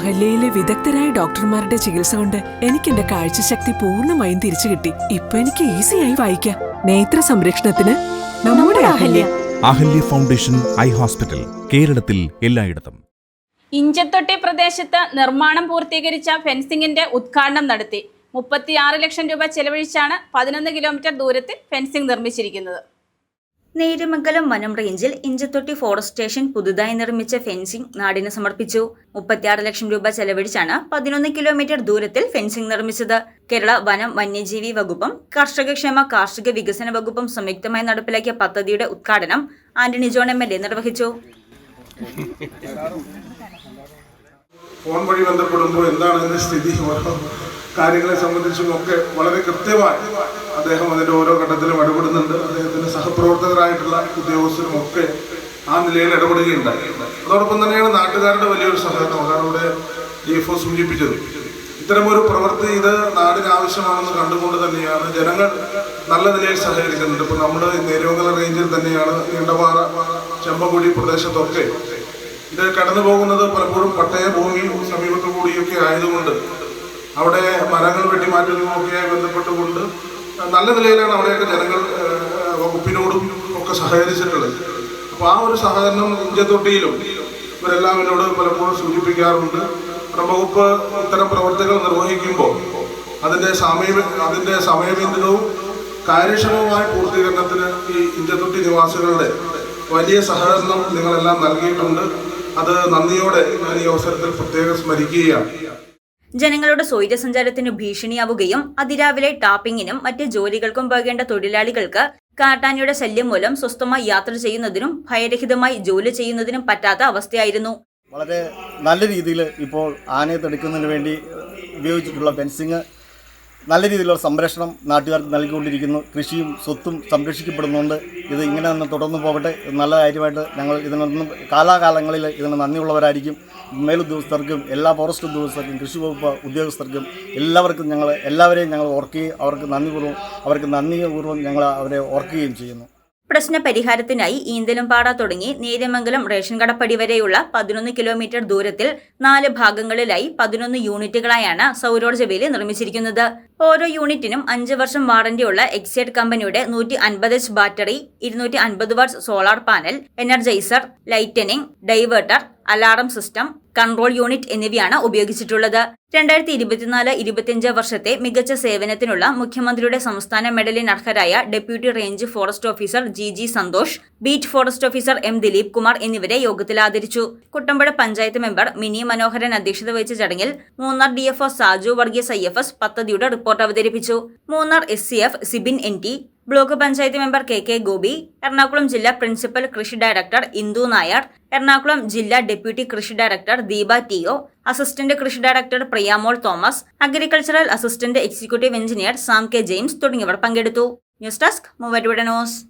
അഹല്യയിലെ വിദഗ്ധരായ ഡോക്ടർമാരുടെ ചികിത്സ കൊണ്ട് എനിക്ക് എന്റെ കാഴ്ചശക്തി പൂർണമായും തിരിച്ചു കിട്ടി. ഇപ്പൊ എനിക്ക് ഈസിയായി വായിക്കാം. നേത്ര സംരക്ഷണത്തിന് നമ്മുടെ Ahalya. Ahalya. Foundation eye hospital കേരളത്തിൽ എല്ലായിടത്തും. ഇഞ്ചത്തൊട്ടി പ്രദേശത്ത് നിർമ്മാണം പൂർത്തീകരിച്ച ഫെൻസിംഗിന്റെ ഉദ്ഘാടനം നടത്തി. മുപ്പത്തിയാറ് ലക്ഷം രൂപ ചെലവഴിച്ചാണ് പതിനൊന്ന് കിലോമീറ്റർ ദൂരത്തിൽ ഫെൻസിംഗ് നിർമ്മിച്ചിരിക്കുന്നത്. നേര്യമംഗലം വനം റേഞ്ചിൽ ഇഞ്ചത്തൊട്ടി ഫോറസ്റ്റ് സ്റ്റേഷൻ പുതുതായി നിർമ്മിച്ച ഫെൻസിംഗ് നാടിന് സമർപ്പിച്ചു. മുപ്പത്തിയാറ് ലക്ഷം രൂപ ചെലവഴിച്ചാണ് പതിനൊന്ന് കിലോമീറ്റർ ദൂരത്തിൽ ഫെൻസിംഗ് നിർമ്മിച്ചത്. കേരള വനം വന്യജീവി വകുപ്പും കർഷകക്ഷേമ കാർഷിക വികസന വകുപ്പും സംയുക്തമായി നടപ്പിലാക്കിയ പദ്ധതിയുടെ ഉദ്ഘാടനം Antony John M L A നിർവഹിച്ചു. ഫോൺ വഴി ബന്ധപ്പെടുമ്പോൾ എന്താണ് സ്ഥിതി? കാര്യങ്ങളെ സംബന്ധിച്ചും ഒക്കെ വളരെ കൃത്യമായി അദ്ദേഹം അതിന്റെ ഓരോ ഘട്ടത്തിലും ഇടപെടുന്നുണ്ട്. അദ്ദേഹത്തിന്റെ സഹപ്രവർത്തകരായിട്ടുള്ള ഉദ്യോഗസ്ഥരും ഒക്കെ ആ നിലയിൽ ഇടപെടുകയുണ്ടായി. അതോടൊപ്പം തന്നെയാണ് നാട്ടുകാരുടെ വലിയൊരു സഹകരണം. അതാണ് ഇവിടെ ഡി എഫ് ഒ സൂചിപ്പിച്ചത്. ഇത്തരമൊരു പ്രവൃത്തി ഇത് നാടിന് ആവശ്യമാണെന്ന് കണ്ടുകൊണ്ട് തന്നെയാണ് ജനങ്ങൾ നല്ല നിലയിൽ സഹകരിക്കുന്നുണ്ട്. ഇപ്പോൾ നമ്മുടെ നേരുമംഗല റേഞ്ചിൽ തന്നെയാണ് നീണ്ടപാറ ചെമ്പകുടി പ്രദേശത്തൊക്കെ ഇത് കടന്നു പോകുന്നത് പലപ്പോഴും പട്ടയ ഭൂമി സമീപത്തു കൂടിയൊക്കെ ആയതുകൊണ്ട് അവിടെ മരങ്ങൾ വെട്ടിമാറ്റുന്നതുമൊക്കെയായി ബന്ധപ്പെട്ടുകൊണ്ട് നല്ല നിലയിലാണ് അവിടെയൊക്കെ ജനങ്ങൾ വകുപ്പിനോടും ഒക്കെ സഹകരിച്ചിട്ടുള്ളത്. അപ്പോൾ ആ ഒരു സഹകരണം ഇഞ്ചത്തൊട്ടിയിലും ഇവരെല്ലാവരോട് പലപ്പോഴും സൂചിപ്പിക്കാറുണ്ട്. വകുപ്പ് ഇത്തരം പ്രവർത്തികൾ നിർവഹിക്കുമ്പോൾ അതിന്റെ സമയ അതിന്റെ സമയബന്ധിതവും കാര്യക്ഷമമായ പൂർത്തീകരണത്തിന് ഈ ഇഞ്ചത്തൊട്ടി നിവാസികളുടെ വലിയ സഹകരണം നിങ്ങളെല്ലാം നൽകിയിട്ടുണ്ട്. അത് നന്ദിയോടെ ഞാൻ ഈ അവസരത്തിൽ പ്രത്യേകം സ്മരിക്കുകയാണ്. ജനങ്ങളുടെ സ്വൈര്യസഞ്ചാരത്തിന് ഭീഷണിയാവുകയും അതിരാവിലെ ടാപ്പിങ്ങിനും മറ്റ് ജോലികൾക്കും പോകേണ്ട തൊഴിലാളികൾക്ക് കാട്ടാനയുടെ ശല്യം മൂലം സ്വസ്ഥമായി യാത്ര ചെയ്യുന്നതിനും ഭയരഹിതമായി ജോലി ചെയ്യുന്നതിനും പറ്റാത്ത അവസ്ഥയായിരുന്നു. വളരെ നല്ല രീതിയിൽ ഇപ്പോൾ ആനയെ തടുക്കുന്നതിന് വേണ്ടി ഉപയോഗിച്ചിട്ടുള്ള ഫെൻസിങ് നല്ല രീതിയിലുള്ള സംരക്ഷണം നാട്ടുകാർക്ക് നൽകിക്കൊണ്ടിരിക്കുന്നു. കൃഷിയും സ്വത്തും സംരക്ഷിക്കപ്പെടുന്നുണ്ട്. ഇത് ഇങ്ങനെ തന്നെ തുടർന്നു പോകട്ടെ. നല്ല കാര്യമായിട്ട് ഞങ്ങൾ ഇതിനൊന്നും കാലാകാലങ്ങളിൽ ഇതിന് നന്ദിയുള്ളവരായിരിക്കും. മേലുദ്യോഗസ്ഥർക്കും എല്ലാ ഫോറസ്റ്റ് ഉദ്യോഗസ്ഥർക്കും കൃഷി വകുപ്പ് ഉദ്യോഗസ്ഥർക്കും എല്ലാവർക്കും ഞങ്ങൾ എല്ലാവരെയും ഞങ്ങൾ ഓർക്കുകയും അവർക്ക് നന്ദിപൂർവം അവർക്ക് നന്ദിപൂർവം ഞങ്ങൾ അവരെ ഓർക്കുകയും ചെയ്യുന്നു. പ്രശ്ന പരിഹാരത്തിനായി ഈന്തലുംപാട തുടങ്ങി നേര്യമംഗലം റേഷൻ കടപ്പടി വരെയുള്ള പതിനൊന്ന് കിലോമീറ്റർ ദൂരത്തിൽ നാല് ഭാഗങ്ങളിലായി പതിനൊന്ന് യൂണിറ്റുകളായാണ് സൗരോർജ വേലി നിർമ്മിച്ചിരിക്കുന്നത്. ഓരോ യൂണിറ്റിനും അഞ്ച് വർഷം വാറന്റിയുള്ള എക്സൈഡ് കമ്പനിയുടെ നൂറ്റി അൻപത് എച്ച് ബാറ്ററി ഇരുന്നൂറ്റി അൻപത് watts solar panel energizer lightning diverter alarm system control unit എന്നിവയാണ് ഉപയോഗിച്ചിട്ടുള്ളത്. രണ്ടായിരത്തി ഇരുപത്തിനാല് ഇരുപത്തിയഞ്ച് വർഷത്തെ മികച്ച സേവനത്തിനുള്ള മുഖ്യമന്ത്രിയുടെ സംസ്ഥാന മെഡലിന് അർഹരായ deputy range forest officer G G Santhosh beat forest officer M Dileep Kumar എന്നിവരെ യോഗത്തിൽ ആദരിച്ചു. കുട്ടമ്പുഴ പഞ്ചായത്ത് മെമ്പർ മിനി മനോഹരൻ അധ്യക്ഷത വഹിച്ച ചടങ്ങിൽ Munnar D F Saju Varghese I F S പദ്ധതിയുടെ റിപ്പോർട്ട് അവതരിപ്പിച്ചു. Munnar S C F Sibin N T block panchayat member K K Gopi Ernakulam ജില്ലാ principal കൃഷി ഡയറക്ടർ ഇന്ദു നായർ എറണാകുളം ജില്ലാ ഡെപ്യൂട്ടി കൃഷി director Deepa T O assistant കൃഷി director Priyamol Thomas agricultural assistant executive engineer Sam K James തുടങ്ങിയവർ പങ്കെടുത്തു. News desk Muvattupuzha news.